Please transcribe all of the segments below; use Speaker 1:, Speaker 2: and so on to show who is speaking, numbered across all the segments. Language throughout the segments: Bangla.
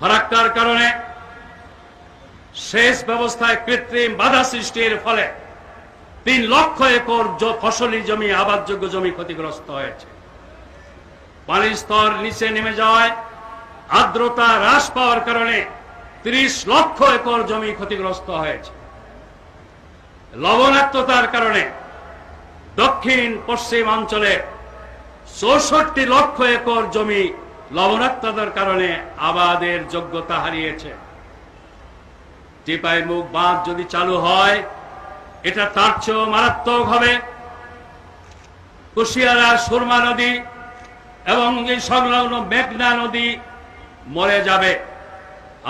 Speaker 1: ফারাক্কার কারণে সেচ ব্যবস্থায় কৃত্রিম বাধা সৃষ্টির ফলে তিন লক্ষ একর ফসলি জমি, আবাদযোগ্য জমি ক্ষতিগ্রস্ত হয়েছে। পানির স্তর নিচে নেমে যাওয়ায় আর্দ্রতা হ্রাস পাওয়ার কারণে ত্রিশ লক্ষ একর জমি ক্ষতিগ্রস্ত হয়েছে। লবণাক্ততার কারণে দক্ষিণ পশ্চিম অঞ্চলে চৌষট্টি লক্ষ একর জমি লবণাক্ততার কারণে আবাদের যোগ্যতা হারিয়েছে। টিপাই মুখ বাঁধ যদি চালু হয়, এটা তার চেয়েও মারাত্মক হবে। কুশিয়ারা সুরমা নদী এবং এই সংলগ্ন মেঘনা নদী মরে যাবে।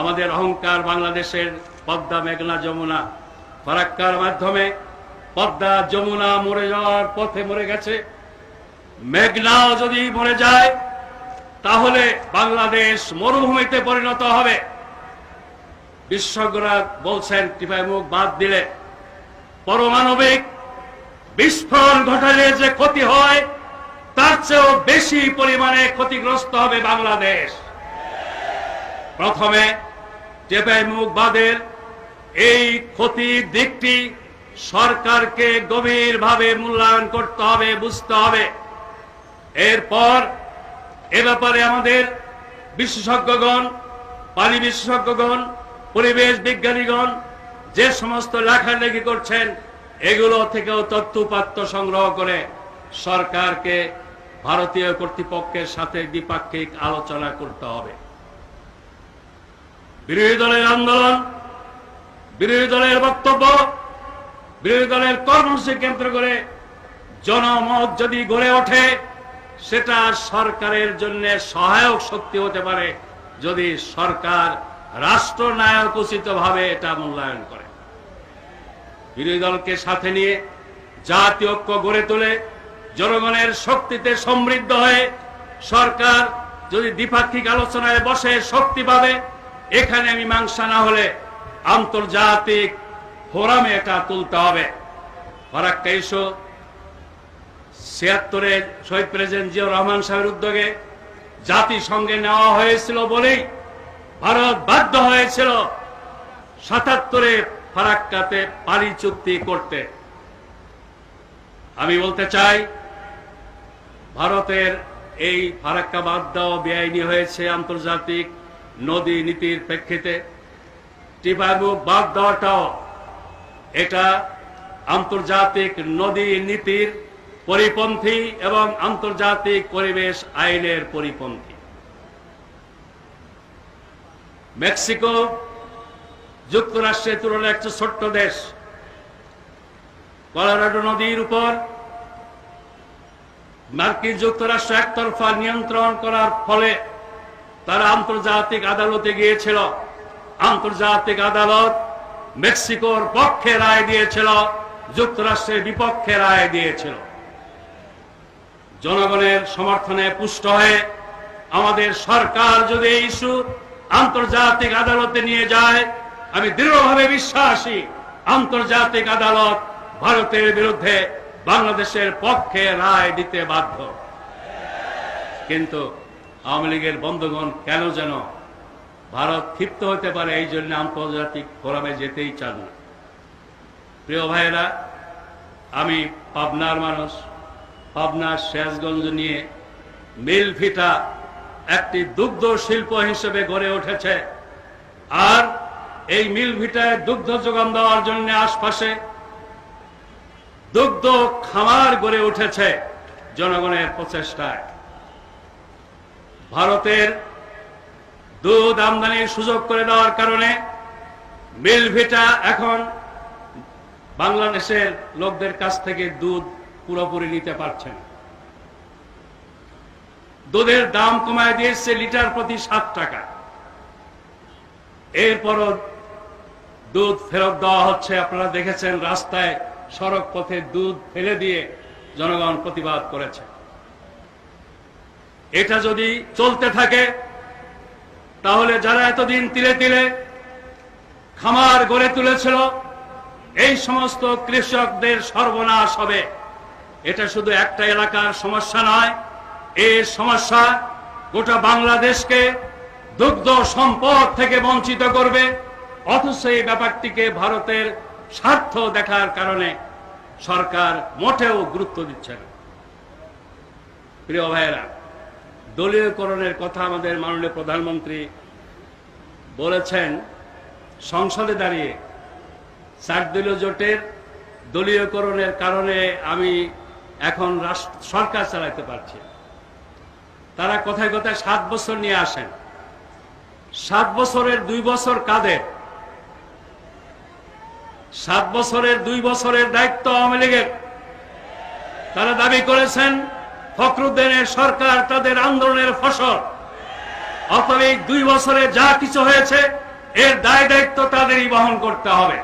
Speaker 1: আমাদের অহংকার বাংলাদেশের পদ্মা মেঘনা যমুনা। ফারাক্কার মাধ্যমে পদ্মা যমুনা মরে যাওয়ার পথে মরে গেছে। মেঘনাও যদি মরে যায় তাহলে বাংলাদেশ মরুভূমিতে পরিণত হবে। বিশেষজ্ঞরা বলছেন টিপাই মুখ বাদ দিলে পারমাণবিক বিস্ফোরণ ঘটালে যে ক্ষতি হয়, তার চেয়েও বেশি পরিমাণে ক্ষতিগ্রস্ত হবে বাংলাদেশ। প্রথমে টেপাই মুখ বাদের এই ক্ষতির দিকটি সরকারকে গভীরভাবে মূল্যায়ন করতে হবে, বুঝতে হবে। এরপর এ ব্যাপারে আমাদের বিশেষজ্ঞগণ পানি বিশেষজ্ঞগণ, পরিবেশ বিজ্ঞানীগণ, যে সমস্ত লেখালেখি করছেন, এগুলো থেকেও তথ্যপাত্য সংগ্রহ করে সরকারকে, ভারতীয় কর্তৃপক্ষের সাথে দ্বিপাক্ষিক আলোচনা করতে হবে। বিরোধী দলের আন্দোলন, বিরোধী দলের বক্তব্য, বিরোধী দলের কর্মসূচি কেন্দ্র করে জনমত যদি গড়ে ওঠে সেটা সরকারের জন্য সহায়ক শক্তি হতে পারে যদি সরকার রাষ্ট্রনায়ক উচিত ভাবে এটা মূল্যায়ন করে। বিরোধী দলকে সাথে নিয়ে জাতীয় ঐক্য গড়ে তোলে, জনগণের শক্তিতে সমৃদ্ধ হয়ে সরকার যদি দ্বিপাক্ষিক আলোচনায় বসে শক্তি পাবে, এখানে মীমাংসা না হলে আন্তর্জাতিক ফোরামে এটা তুলতে হবে। ফারাক্কা ইস্যু ছিয়াত্তরে শহীদ প্রেসিডেন্ট জিয়াউর রহমান সাহেবের উদ্যোগে জাতিসংঘে নেওয়া হয়েছিল বলেই ভারত বাধ্য হয়েছিল সাতাত্তরে ফারাক্কাতে পানি চুক্তি করতে। আমি বলতে চাই, ভারতের এই ফারাক্কা বাদ দেওয়া বেআইনি হয়েছে আন্তর্জাতিক নদী নীতির প্রেক্ষিতে। টিপাইমুখ বাদ দেওয়াটাও এটা আন্তর্জাতিক নদী নীতির পরিপন্থী এবং আন্তর্জাতিক পরিবেশ আইনের পরিপন্থী। মেক্সিকো যুক্তরাষ্ট্রের তুলনায় একটা ছোট্ট দেশ। কলোরাডো নদীর উপর মার্কিন যুক্তরাষ্ট্র একতরফা নিয়ন্ত্রণ করার ফলে তারা আন্তর্জাতিক আদালতে গিয়েছিল। আন্তর্জাতিক আদালত মেক্সিকোর পক্ষে রায় দিয়েছিল, যুক্তরাষ্ট্রের বিপক্ষে রায় দিয়েছিল। জনগণের সমর্থনে পুষ্ট হয়ে আমাদের সরকার যদি এই ইস্যু আন্তর্জাতিক আদালতে নিয়ে যায়, আমি দৃঢ়ভাবে বিশ্বাসী আন্তর্জাতিক আদালত ভারতের বিরুদ্ধে বাংলাদেশের পক্ষে রায় দিতে বাধ্য। কিন্তু আওয়ামী লীগের বন্ধুগণ কেন যেন ভারত ক্ষিপ্ত হতে পারে এই জন্য আন্তর্জাতিক ফোরামে যেতেই চান না। প্রিয় ভাইয়েরা, আমি পাবনার মানুষ পাবনার শেষগঞ্জ নিয়ে মিল ফিটা একটি দুগ্ধ শিল্প হিসেবে গড়ে উঠেছে। আর এই মিল ভিটায় দুগ্ধ যোগান দেওয়ার জন্য আশপাশে দুগ্ধ খামার গড়ে উঠেছে জনগণের প্রচেষ্টায়। ভারতের দুধ আমদানির সুযোগ করে দেওয়ার কারণে মিল ভিটা এখন বাংলাদেশের লোকদের কাছ থেকে দুধ পুরোপুরি নিতে পারছেন। দুধের দাম কমায় দিয়েছে লিটার প্রতি সাত টাকা। এরপরও দুধ ফেরত দেওয়া হচ্ছে, আপনারা দেখেছেন রাস্তায় সড়ক পথে দুধ ফেলে দিয়ে জনগণ প্রতিবাদ করেছে। এটা যদি চলতে থাকে, তাহলে যারা এতদিন তিলে তিলে খামার গড়ে তুলেছিল, এই সমস্ত কৃষকদের সর্বনাশ হবে। এটা শুধু একটা এলাকার সমস্যা নয় এই সমস্যা গোটা বাংলাদেশকে দুগ্ধ সম্পদ থেকে বঞ্চিত করবে, অথচ এই ব্যাপারটিকে ভারতের স্বার্থ দেখার কারণে সরকার মোটেও গুরুত্ব দিচ্ছে না। প্রিয় ভাইয়েরা, দলীয়করণের কথা আমাদের মাননীয় প্রধানমন্ত্রী বলেছেন, সংসদে দাঁড়িয়ে চার দলীয় জোটের দলীয়করণের কারণে আমি এখন সরকার চালাতে পারছি। তারা কথায় কথায় সাত বছর নিয়ে আসেন। সাত বছরের দুই বছর কাদের সাত বছরের দুই বছরের দায়িত্ব আওয়ামী লীগের। তারা দাবি করেছেন, ফখরুদ্দিনের সরকার তাদের আন্দোলনের ফসল। অতএব দুই বছরে যা কিছু হয়েছে, এর দায় দায়িত্ব তাদেরই বহন করতে হবে।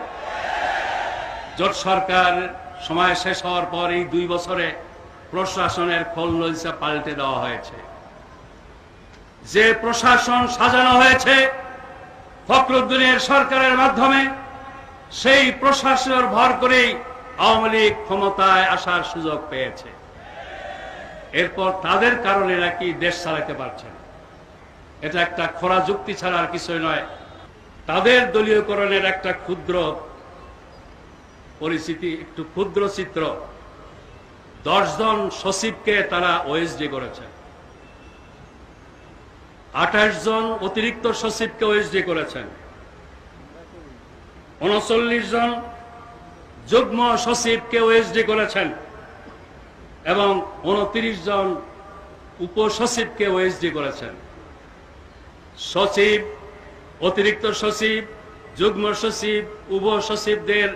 Speaker 1: জোট সরকার সময় শেষ হওয়ার পর এই দুই বছরে প্রশাসনের খোলনলসা পাল্টে দেওয়া হয়েছে। যে প্রশাসন সাজানো হয়েছে ফখরুদ্দিনের সরকারের মাধ্যমে, সেই প্রশাসনের ভর করেই আওয়ামী লীগ ক্ষমতায় আসার সুযোগ পেয়েছে। এরপর তাদের কারণে নাকি দেশ চালাতে পারছে না। এটা একটা খোরা যুক্তি ছাড়া আর কিছুই নয়। তাদের দলীয়করণের একটা ক্ষুদ্র পরিস্থিতি একটু ক্ষুদ্র চিত্র। দশজন সচিবকে তারা ওএসডি করেছে। আঠাশ জন অতিরিক্ত সচিবকে ওএসডি করেছেন। উনচল্লিশ জন যুগ্ম সচিবকে ওএসডি করেছেন এবং উনত্রিশ জন উপসচিবকে ওএসডি করেছেন। সচিব, অতিরিক্ত সচিব, যুগ্ম সচিব উপ সচিবদের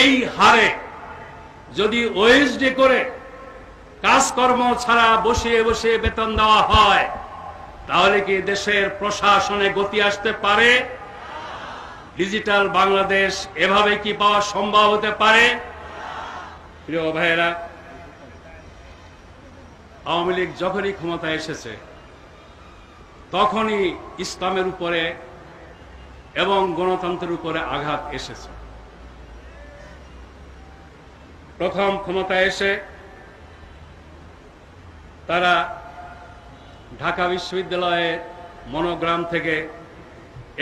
Speaker 1: এই হারে যদি ওএসডি করে কাজকর্ম ছাড়া বসিয়ে বসিয়ে বেতন দেওয়া হয়, তাহলে কি দেশের প্রশাসনে গতি আসতে পারে? ডিজিটাল বাংলাদেশ এভাবে কি পাওয়া সম্ভব হতে পারে? প্রিয় ভাইয়েরা, আওয়ামী লীগ যখনই ক্ষমতায় এসেছে, তখনই ইসলামের উপরে এবং গণতন্ত্রের উপরে আঘাত এসেছে। প্রথম ক্ষমতায় এসে তারা ঢাকা বিশ্ববিদ্যালয়ের মনোগ্রাম থেকে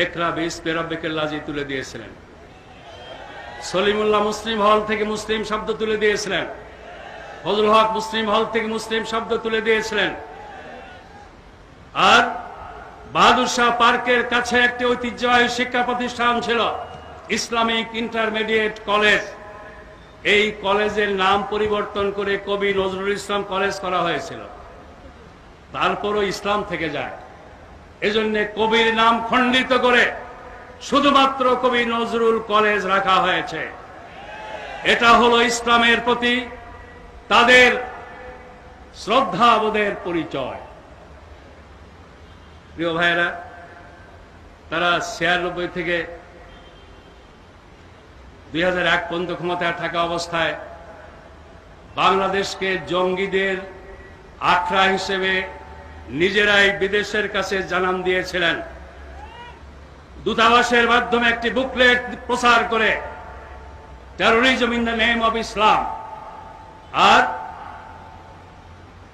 Speaker 1: একরা বিস পেরাবেকের লাজি তুলে দিয়েছিলেন। সলিমুল্লাহ মুসলিম হল থেকে মুসলিম শব্দ তুলে দিয়েছিলেন। ফজল হক মুসলিম হল থেকে মুসলিম শব্দ তুলে দিয়েছিলেন। আর বাহাদুর শাহ পার্কের কাছে একটি ঐতিহ্যবাহী শিক্ষা প্রতিষ্ঠান ছিল ইসলামিক ইন্টারমিডিয়েট কলেজ। এই কলেজের নাম পরিবর্তন করে কবি নজরুল ইসলাম কলেজ করা হয়েছিল। তারপরও ইসলাম থেকে যায়। এজন্য কবির নাম খণ্ডিত করে শুধুমাত্র কবি নজরুল কলেজ রাখা হয়েছে। এটা হলো ইসলামের প্রতি তাদের শ্রদ্ধাবোধের পরিচয়। প্রিয় ভাইয়েরা, তারা ছিয়ানব্বই থেকে পর্যন্ত ক্ষমতায় থাকা অবস্থায় বাংলাদেশকে জঙ্গিদের আখড়া হিসেবে নিজেরাই বিদেশের কাছে জানান দিয়েছিলেন। দূতাবাসের মাধ্যমে একটি বুকলেট প্রচার করে terrorism in the name of Islam আর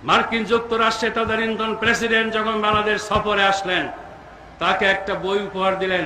Speaker 1: মার্কিন যুক্তরাষ্ট্রে তদানীন্তন প্রেসিডেন্ট যখন বাংলাদেশ সফরে আসলেন, তাকে একটা বই উপহার দিলেন।